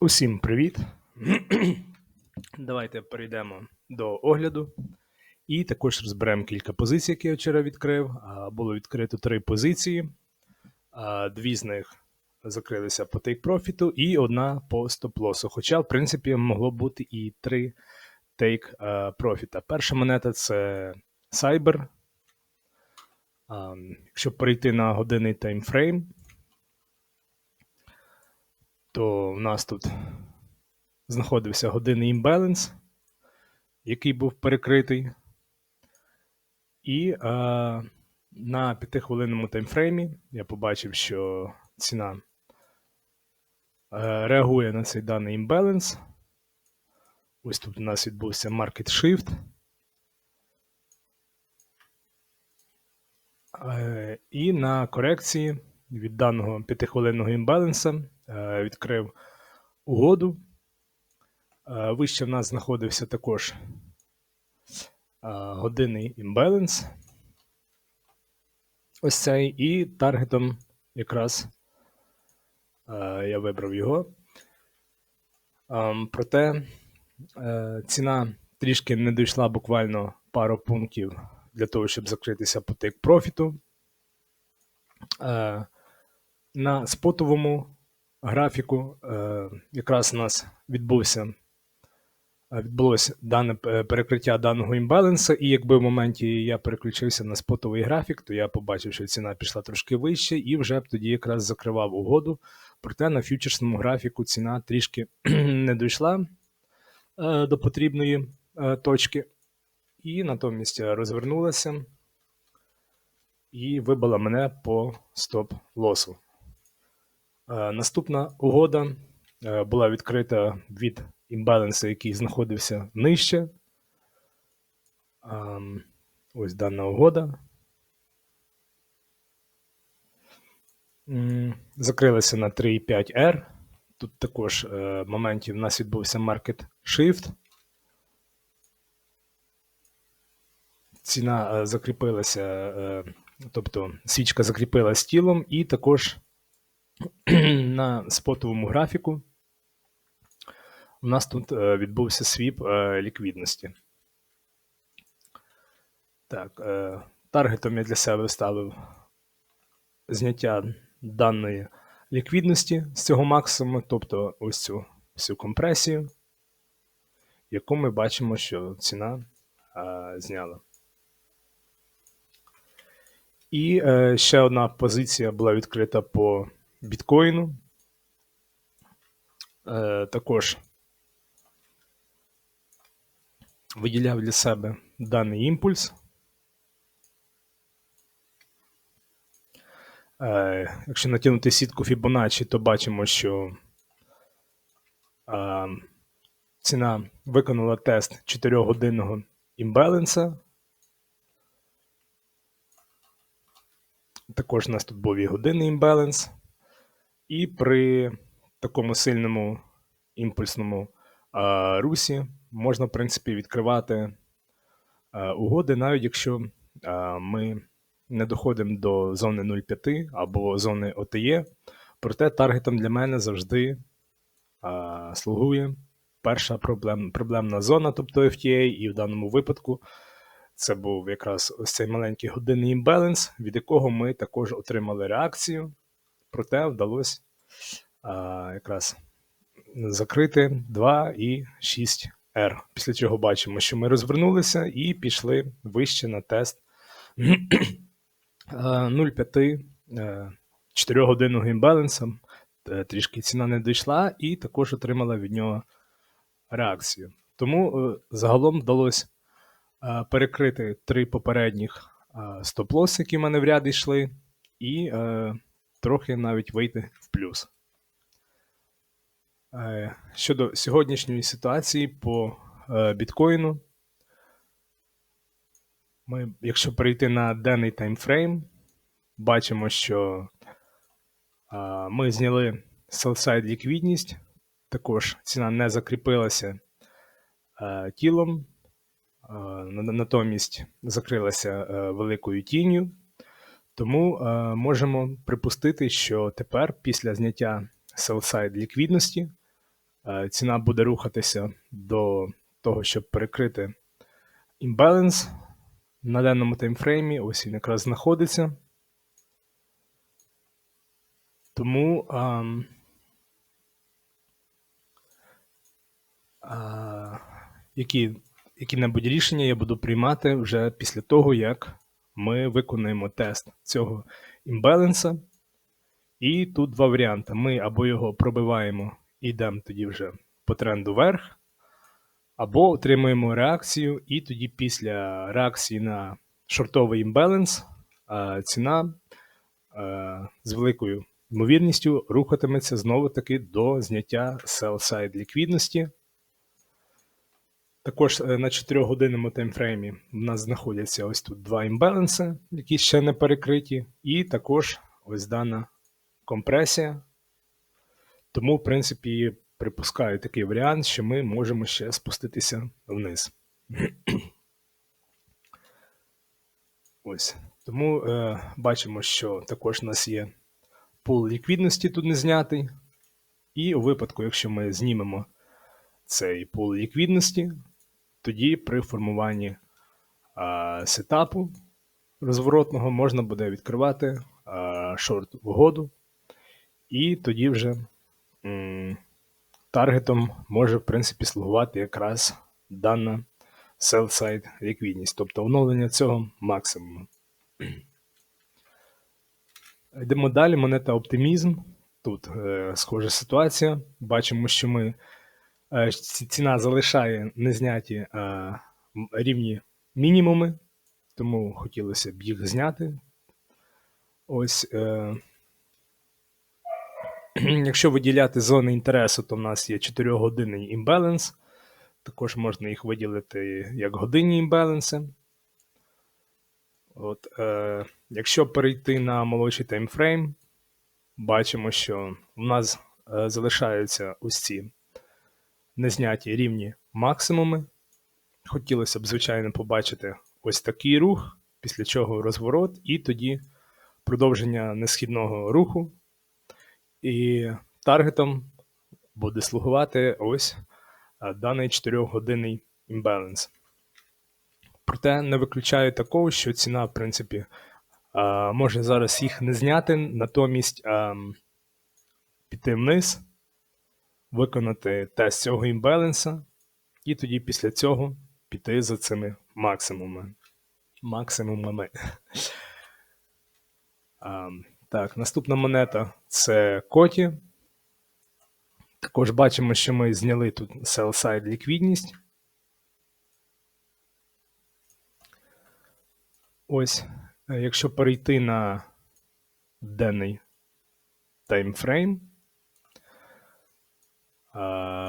Усім привіт! Давайте перейдемо до огляду. І також розберемо кілька позицій, які я вчора відкрив. Було відкрито три позиції. Дві з них закрилися по тейк-профіту і одна по стоп-лосу. Хоча, в принципі, могло бути і три тейк-профіта. Перша монета це Cyber. Якщо перейти на годинний таймфрейм, то в нас тут знаходився годинний імбаланс, який був перекритий. І е, на 5-хвилинному таймфреймі я побачив, що ціна е, реагує на цей даний імбаланс. Ось тут у нас відбувся market shift. Е, і на корекції від даного 5-хвилинного імбаланса відкрив угоду. Е, Вище в нас знаходився також е, годинний імбаланс. Ось цей, і таргетом якраз е, я вибрав його. Ем, Проте е, ціна трішки не дійшла буквально пару пунктів для того, щоб закритися по тейк профіту. Е, На спотовому графіку е, якраз у нас відбувся е, відбулося дане е, перекриття даного імбаланса, і якби в моменті я переключився на спотовий графік, то я побачив, що ціна пішла трошки вище, і вже б тоді якраз закривав угоду. Проте на фьючерсному графіку ціна трішки не дійшла до потрібної точки, і натомість розвернулася і вибила мене по стоп-лосу. Е, Наступна угода е, була відкрита від імбалансу, який знаходився нижче. Ем, Ось дана угода. Закрилася на 3,5R. Тут також е, в моменті в нас відбувся market shift. Ціна е, закріпилася, е, тобто свічка закріпилась тілом, і також на спотовому графіку у нас тут е, відбувся свіп е, ліквідності. Так, е, таргетом я для себе ставив зняття даної ліквідності з цього максимуму, тобто ось цю всю компресію, яку ми бачимо, що ціна зняла. І ще одна позиція була відкрита по біткоїну. Е, також виділяв для себе даний імпульс. Е, якщо натягнути сітку Fibonacci, то бачимо, що е, ціна виконала тест 4-годинного імбаланса. Також у нас тут був і годинний імбаланс. І при такому сильному імпульсному а, русі можна, в принципі, відкривати а, угоди, навіть якщо а, ми не доходимо до зони 0,5 або зони ОТЄ. Проте таргетом для мене завжди а, слугує перша проблем, проблемна зона, тобто FTA, і в даному випадку це був якраз ось цей маленький годинний імбаланс, від якого ми також отримали реакцію. Проте вдалося якраз закрити 2 і 6 R. Після чого бачимо, що ми розвернулися і пішли вище на тест 0,5 4-годинного імбаланса. Е, Трішки ціна не дійшла, і також отримала від нього реакцію. Тому е, загалом вдалося е, перекрити три попередніх стоп-лоси, які в мене в ряд йшли, і трохи навіть вийти в плюс. Е, Щодо сьогоднішньої ситуації по е, біткоїну, ми, якщо перейти на денний таймфрейм, бачимо, що ми зняли sell-side ліквідність, також ціна не закріпилася е, тілом, натомість закрилася великою тінню. Тому е, можемо припустити, що тепер, після зняття sell-side ліквідності, е, ціна буде рухатися до того, щоб перекрити імбаланс на даному таймфреймі. Ось він якраз знаходиться. Тому а, а, які, які-небудь рішення я буду приймати вже після того, як ми виконуємо тест цього імбаланса. І тут два варіанти. Ми або його пробиваємо і йдемо тоді вже по тренду вверх, або отримуємо реакцію, і тоді після реакції на шортовий імбаланс ціна з великою ймовірністю рухатиметься знову-таки до зняття sell-side ліквідності. Також е, на 4-годинному таймфреймі в нас знаходяться ось тут два імбаланси, які ще не перекриті, і також ось дана компресія. Тому, в принципі, припускаю такий варіант, що ми можемо ще спуститися вниз. Ось. Тому е, бачимо, що також у нас є пул ліквідності тут не знятий. І у випадку, якщо ми знімемо цей пул ліквідності, тоді при формуванні а, сетапу розворотного можна буде відкривати а, шорт угоду, і тоді вже м, таргетом може, в принципі, слугувати якраз дана sell-side ліквідність, тобто оновлення цього максимуму. Йдемо далі, монета оптимізм. Тут е, схожа ситуація. Бачимо, що ми ціна залишає незняті е, рівні мінімуми, тому хотілося б їх зняти. Ось, е, Якщо виділяти зони інтересу, то в нас є 4-годинний імбаланс. Також можна їх виділити як годинні імбаланси. От, е, Якщо перейти на молодший таймфрейм, бачимо, що в нас е, залишаються ось ці незняті рівні максимуми. Хотілося б, звичайно, побачити ось такий рух, після чого розворот, і тоді продовження несхідного руху. І таргетом буде слугувати ось е, даний 4-годинний імбаланс. Проте не виключаю такого, що ціна, в принципі, може зараз їх не зняти, натомість піти вниз, виконати тест цього імбаланса, і тоді після цього піти за цими максимумами. максимумами. Так, наступна монета це Коті. Також бачимо, що ми зняли тут sell-side ліквідність. Ось, е, якщо перейти на денний таймфрейм,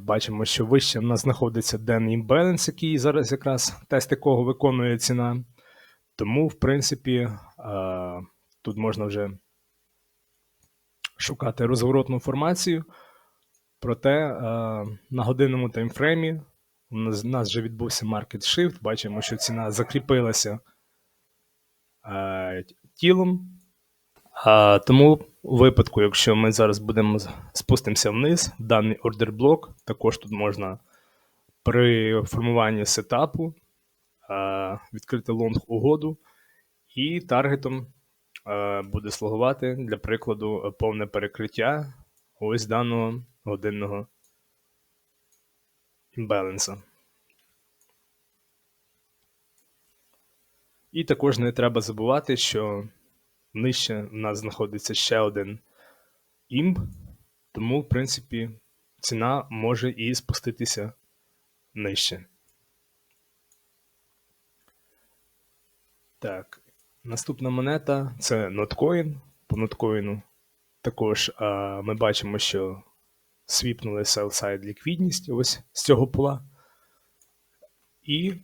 бачимо, що вище в нас знаходиться денний імбаланс, який зараз якраз тест якого виконує ціна. Тому, в принципі, тут можна вже шукати розворотну формацію. Проте на годинному таймфреймі у нас вже відбувся market shift. Бачимо, що ціна закріпилася тілом. Тому у випадку, якщо ми зараз будемо спустимося вниз, даний ордер блок, також тут можна при формуванні сетапу відкрити лонг угоду, і таргетом буде слугувати для прикладу повне перекриття ось даного годинного імбаланса. І також не треба забувати, що нижче в нас знаходиться ще один імб, тому, в принципі, ціна може і спуститися нижче. Так, наступна монета це Notcoin. По Notcoin також а, ми бачимо, що свіпнули sell-side ліквідність ось з цього пула. І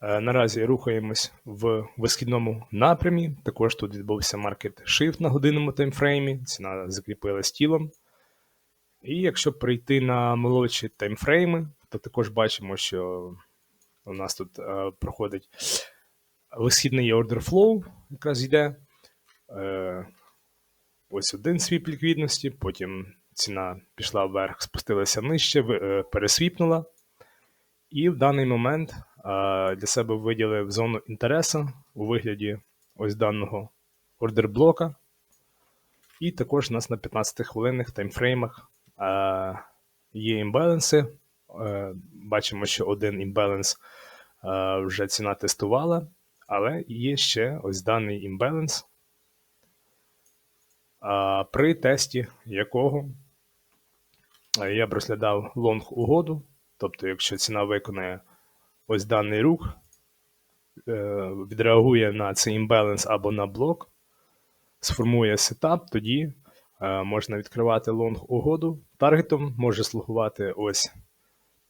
наразі рухаємось в висхідному напрямі. Також тут відбувся маркет shift на годинному таймфреймі, ціна закріпилась тілом. І якщо прийти на молодші таймфрейми, то також бачимо, що у нас тут е, проходить висхідний order flow, якраз йде. Е, ось один свіп ліквідності, потім ціна пішла вверх, спустилася нижче, е, пересвіпнула. І в даний момент для себе виділив зону інтересу у вигляді ось даного ордерблока. І також у нас на 15 хвилинних таймфреймах є імбаланси. Е, Бачимо, що один імбаланс а, вже ціна тестувала, але є ще ось даний імбаланс, а, при тесті якого я б розглядав лонг угоду. Тобто, якщо ціна виконає ось даний рух, е, відреагує на цей імбаланс або на блок, сформує сетап, тоді е, можна відкривати лонг угоду. Таргетом може слугувати ось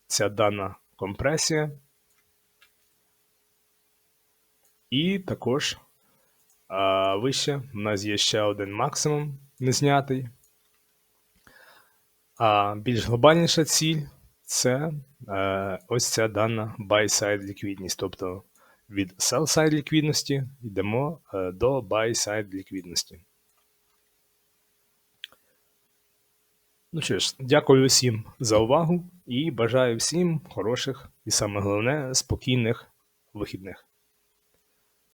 ця дана компресія. І також а, вище у нас є ще один максимум незнятий. А більш глобальніша ціль це е, ось ця дана buy-side ліквідність. Тобто від sell-side ліквідності йдемо е, до buy-side ліквідності. Ну що ж, дякую всім за увагу і бажаю всім хороших і саме головне спокійних вихідних.